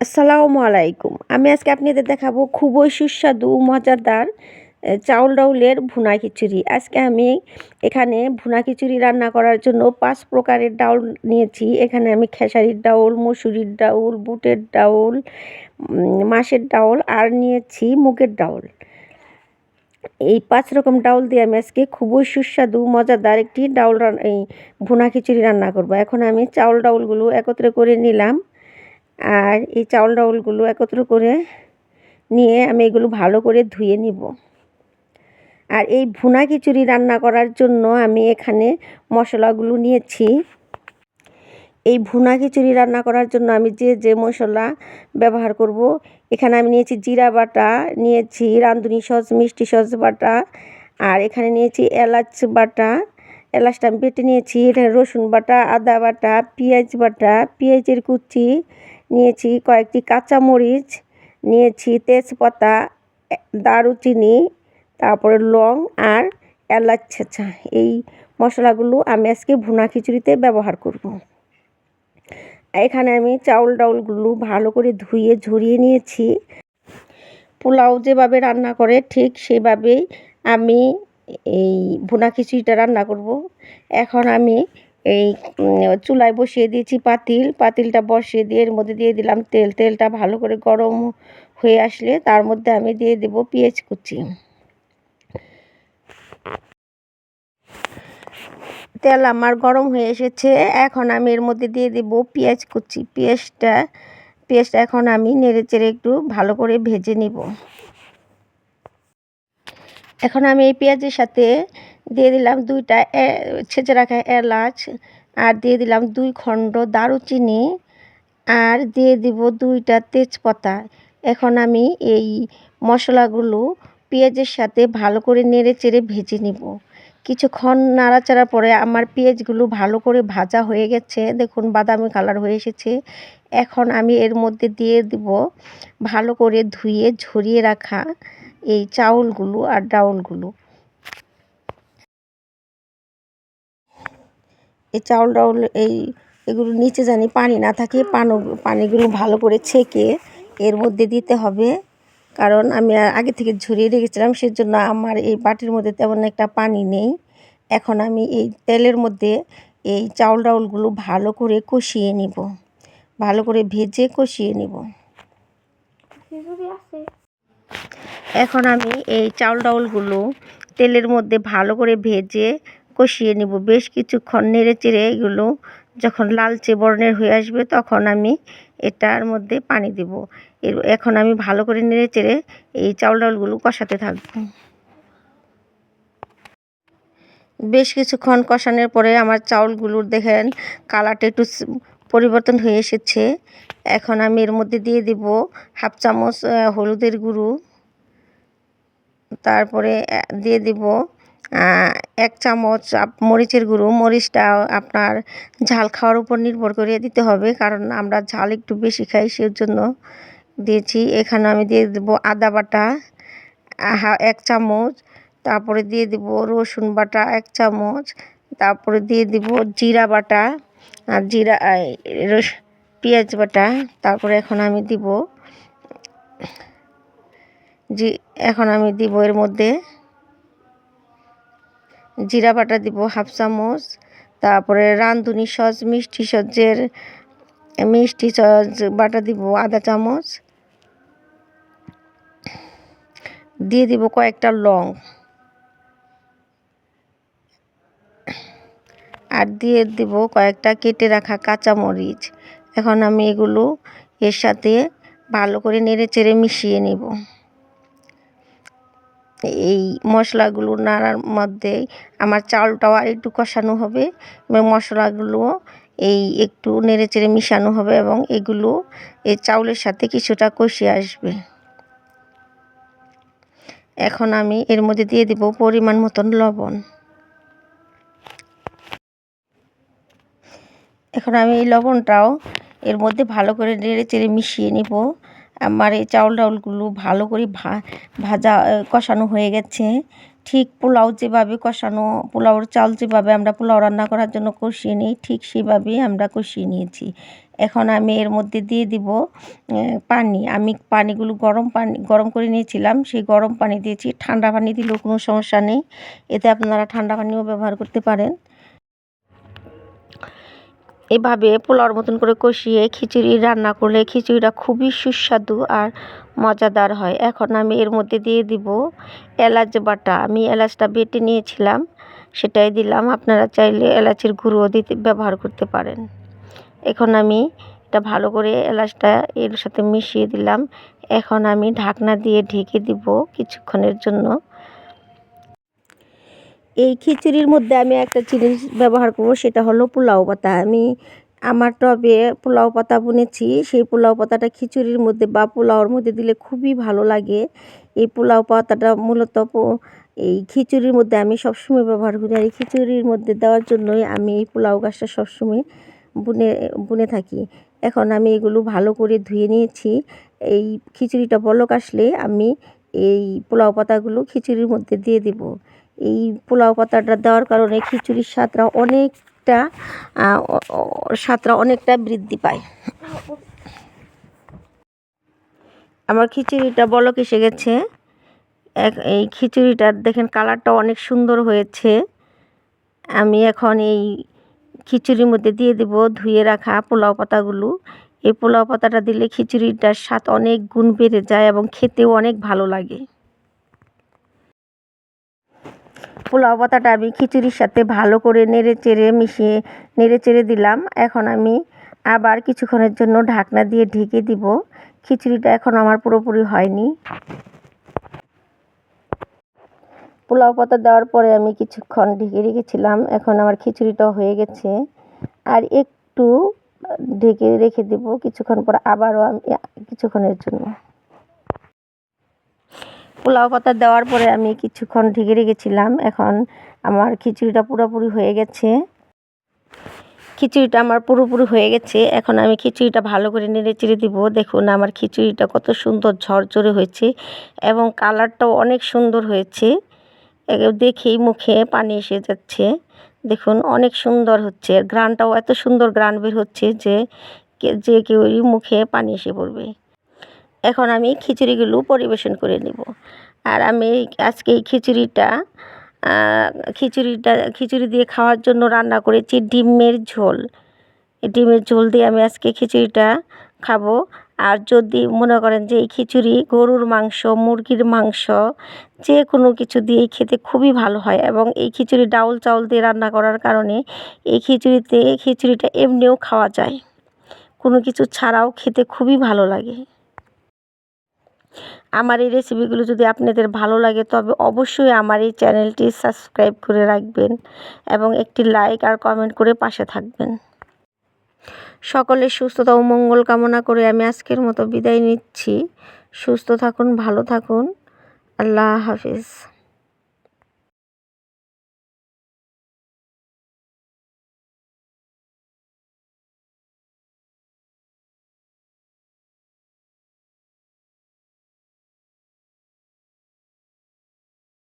আসসালামু আলাইকুম। আমি আজকে আপনাদের দেখাবো খুবই সুস্বাদু, মজাদার চাউল ডাউলের ভুনা খিচুড়ি। আজকে আমি এখানে ভুনা খিচুড়ি রান্না করার জন্য পাঁচ প্রকারের ডাউল নিয়েছি। এখানে আমি খেসারির ডাউল, মসুরির ডাউল, বুটের ডাউল মাসের ডাউল আর নিয়েছি মুগের ডাউল। এই পাঁচ রকম ডাউল দিয়ে আমি আজকে খুবই সুস্বাদু, মজাদার একটি ডাউল এই ভুনা খিচুড়ি রান্না করব। এখন আমি চাউল ডাউলগুলো একত্রে করে নিলাম। আর এই চাউল ডাউলগুলো একত্র করে নিয়ে আমি এগুলো ভালো করে ধুয়ে নিব। আর এই ভুনা খিচুড়ি রান্না করার জন্য আমি এখানে মশলাগুলো নিয়েছি। এই ভুনা খিচুড়ি রান্না করার জন্য আমি যে যে মশলা ব্যবহার করব, এখানে আমি নিয়েছি জিরা বাটা, নিয়েছি রাঁধুনি সস, মিষ্টি সস বাটা, আর এখানে নিয়েছি এলাচ বাটা, এলাচটা আমি বেটে নিয়েছি, এখানে রসুন বাটা, আদা বাটা, পেঁয়াজ বাটা, পেঁয়াজের কুচি নিয়েছি কয়েকটি কাঁচামরিচ, নিয়েছি তেজপাতা, দারুচিনি, তারপরে লং আর এলাচ ছেঁচা এই মশলাগুলো আমি আজকে ভুনা খিচুড়িতে ব্যবহার করব। এখানে আমি চাউল ডাউলগুলো ভালো করে ধুয়ে ঝরিয়ে নিয়েছি। পোলাও যেভাবে রান্না করে ঠিক সেভাবেই আমি এই ভুনা খিচুড়িটা রান্না করব। এখন আমি এই চুলায় বসিয়ে দিয়েছি পাতিল। পাতিলটা বসিয়ে দিয়ে এর মধ্যে দিয়ে দিলাম তেল। তেলটা ভালো করে গরম হয়ে আসলে তার মধ্যে আমি দিয়ে দেব পেঁয়াজ কুচি। তেল আমার গরম হয়ে এসেছে। এখন আমি এর মধ্যে দিয়ে দেব পেঁয়াজ কুচি। পেঁয়াজটা পেঁয়াজটা এখন আমি নেড়ে চেড়ে একটু ভালো করে ভেজে নিব। এখন আমি এই পেঁয়াজের সাথে দিয়ে দিলাম দুইটা ছেঁচে রাখা এলাচ, আর দিয়ে দিলাম দুই খণ্ড দারুচিনি, আর দিয়ে দিব দুইটা তেজপাতা। এখন আমি এই মশলাগুলো পেঁয়াজের সাথে ভালো করে নেড়ে চেড়ে ভেজে নিব। কিছুক্ষণ নাড়াচাড়া পরে আমার পেঁয়াজগুলো ভালো করে ভাজা হয়ে গেছে। দেখুন, বাদামি কালার হয়ে এসেছে। এখন আমি এর মধ্যে দিয়ে দিব ভালো করে ধুয়ে ঝরিয়ে রাখা এই চাউলগুলো আর ডাউলগুলো। এই চাউল ডাউল এই এগুলো নিচে জানি পানি না থাকে, পানো, পানিগুলো ভালো করে ছেঁকে এর মধ্যে দিতে হবে। কারণ আমি আগে থেকে ঝরিয়ে রেখেছিলাম, সেজন্য আমার এই বাটির মধ্যে তেমন একটা পানি নেই। এখন আমি এই তেলের মধ্যে এই চাউল ডাউলগুলো ভালো করে কষিয়ে নিব। ভালো করে ভেজে কষিয়ে নিব। এখন আমি এই চাউল ডাউলগুলো তেলের মধ্যে ভালো করে ভেজে কষিয়ে নিব। বেশ কিছুক্ষণ নেড়ে চেড়ে এগুলো যখন লালচে বর্ণের হয়ে আসবে তখন আমি এটার মধ্যে পানি দেব। এর, এখন আমি ভালো করে নেড়ে চেড়ে এই চাউল ডাউলগুলো কষাতে থাকব। বেশ কিছুক্ষণ কষানোর পরে আমার চাউলগুলোর দেখেন কালারটা একটু পরিবর্তন হয়ে এসেছে। এখন আমি এর মধ্যে দিয়ে দিব হাফ চামচ হলুদের গুঁড়ো। তারপরে দিয়ে দিব এক চামচ মরিচের গুঁড়ো। মরিচটা আপনার ঝাল খাওয়ার উপর নির্ভর করে দিতে হবে, কারণ আমরা ঝাল একটু বেশি খাই সেই জন্য দিয়েছি। এখানে আমি দিয়ে দেবো আদা বাটা এক চামচ। তারপরে দিয়ে দিব রসুন বাটা, এক চামচ। তারপরে দিয়ে দিব জিরা বাটা, আর জিরা রস, পেঁয়াজ বাটা। তারপরে এখন আমি দিব জি, এখন আমি দিব এর মধ্যে জিরা বাটা দিব, হাফ চামচ। তারপরে রাঁধুনি সস, মিষ্টি সসের, মিষ্টি সস বাটা দিব, আধা চামচ। দিয়ে দিব কয়েকটা লং। আর দিয়ে দিব কয়েকটা কেটে রাখা কাঁচামরিচ। এখন আমি এগুলো এর সাথে ভালো করে নেড়ে চেড়ে মিশিয়ে নিব। এই মশলাগুলো নাড়ার মধ্যে আমার চালটাও আর একটু কষানো হবে এবং মশলাগুলো এই একটু নেড়ে চেড়ে মিশানো হবে এবং এগুলো এই চাউলের সাথে কিছুটা কষে আসবে। এখন আমি এর মধ্যে দিয়ে দিব পরিমাণ মতন লবণ। এখন আমি এই লবণটাও এর মধ্যে ভালো করে নেড়ে চেড়ে মিশিয়ে নিব। আমার এই চাউল ডাউলগুলো ভালো করে ভা, ভাজা কষানো হয়ে গেছে। ঠিক পোলাও যেভাবে কষানো, পোলাওর চাল যেভাবে আমরা পোলাও রান্না করার জন্য কষিয়ে নিই, ঠিক সেভাবেই আমরা কষিয়ে নিয়েছি। এখন আমি এর মধ্যে দিয়ে দিব পানি। আমি পানিগুলো গরম পানি, গরম করে নিয়েছিলাম, সেই গরম পানি দিয়েছি। ঠান্ডা পানি দিলেও কোনো সমস্যা নেই। এতে আপনারা ঠান্ডা পানিও ব্যবহার করতে পারেন। এভাবে পোলাওর মতন করে কষিয়ে খিচুড়ি রান্না করলে খিচুড়িটা খুবই সুস্বাদু আর মজাদার হয়। এখন আমি এর মধ্যে দিয়ে দিব এলাচ বাটা। আমি এলাচটা বেটে নিয়েছিলাম, সেটাই দিলাম। আপনারা চাইলে এলাচের গুঁড়ো দিতে, ব্যবহার করতে পারেন। এখন আমি এটা ভালো করে এলাচটা এর সাথে মিশিয়ে দিলাম। এখন আমি ঢাকনা দিয়ে ঢেকে দিব কিছুক্ষণের জন্য। এই খিচুড়ির মধ্যে আমি একটা জিনিস ব্যবহার করব, সেটা হলো পোলাও পাতা। আমি আমার টবে পোলাও পাতা বুনেছি, সেই পোলাও পাতাটা খিচুড়ির মধ্যে বা পোলাওর মধ্যে দিলে খুবই ভালো লাগে। এই পোলাও পাতাটা মূলত এই খিচুড়ির মধ্যে আমি সবসময় ব্যবহার করি, আর এই খিচুড়ির মধ্যে দেওয়ার জন্যই আমি এই পোলাও গাছটা সবসময় বুনে বুনে থাকি। এখন আমি এগুলো ভালো করে ধুয়ে নিয়েছি। এই খিচুড়িটা বলক আসলে আমি এই পোলাও পাতাগুলো খিচুড়ির মধ্যে দিয়ে দেব। এই পোলাও পাতাটা দেওয়ার কারণে খিচুড়ির স্বাদটা অনেকটা স্বাদটা অনেকটা বৃদ্ধি পায়। আমার খিচুড়িটা বলক এসে গেছে। এক, এই খিচুড়িটার দেখেন কালারটা অনেক সুন্দর হয়েছে। আমি এখন এই খিচুড়ির মধ্যে দিয়ে দেব, ধুয়ে রাখা পোলাও পাতাগুলো। এই পোলাও পাতাটা দিলে খিচুড়িটার স্বাদ অনেক গুণ বেড়ে যায় এবং খেতেও অনেক ভালো লাগে। পোলাও পাতাটা আমি খিচুড়ির সাথে ভালো করে নেড়ে চেড়ে মিশিয়ে, নেড়ে চেড়ে দিলাম। এখন আমি আবার কিছুক্ষণের জন্য ঢাকনা দিয়ে ঢেকে দিব। খিচুড়িটা এখন আমার পুরোপুরি হয়নি। পোলাও পাতা দেওয়ার পরে আমি কিছুক্ষণ ঢেকে রেখেছিলাম। এখন আমার খিচুড়িটাও হয়ে গেছে। আর একটু ঢেকে রেখে দেব কিছুক্ষণ পর আবারও আমি, কিছুক্ষণের জন্য। পোলাও পাতা দেওয়ার পরে আমি কিছুক্ষণ ঢেকে রেখেছিলাম। এখন আমার খিচুড়িটা পুরোপুরি হয়ে গেছে। খিচুড়িটা আমার পুরোপুরি হয়ে গেছে। এখন আমি খিচুড়িটা ভালো করে নেড়ে চেড়ে দিব। দেখুন, আমার খিচুড়িটা কত সুন্দর ঝরঝরে হয়েছে এবং কালারটাও অনেক সুন্দর হয়েছে। দেখেই মুখে পানি এসে যাচ্ছে। দেখুন, অনেক সুন্দর হচ্ছে। গ্রানটাও এত সুন্দর গ্রান বের হচ্ছে যে যে কেউই মুখে পানি এসে পড়বে। এখন আমি খিচুড়িগুলো পরিবেশন করে নেব। আর আমি আজকে এই খিচুড়িটা খিচুড়িটা, খিচুড়ি দিয়ে খাওয়ার জন্য রান্না করেছি ডিমের ঝোল। ডিমের ঝোল দিয়ে আমি আজকে খিচুড়িটা খাব। আর যদি মনে করেন যে এই খিচুড়ি গরুর মাংস, মুরগির মাংস, যে কোনো কিছু দিয়েই খেতে খুবই ভালো হয় এবং এই খিচুড়ি ডাউল চাউল দিয়ে রান্না করার কারণে এই খিচুড়িতে, খিচুড়িটা এমনিও খাওয়া যায়। কোনো কিছু ছাড়াও খেতে খুবই ভালো লাগে। আমার এই রেসিপিগুলো যদি আপনাদের ভালো লাগে, তবে অবশ্যই আমার এই চ্যানেলটি সাবস্ক্রাইব করে রাখবেন এবং একটি লাইক আর কমেন্ট করে পাশে থাকবেন। সকলের সুস্থতা ও মঙ্গল কামনা করে আমি আজকের মতো বিদায় নিচ্ছি। সুস্থ থাকুন, ভালো থাকুন। আল্লাহ হাফিজ।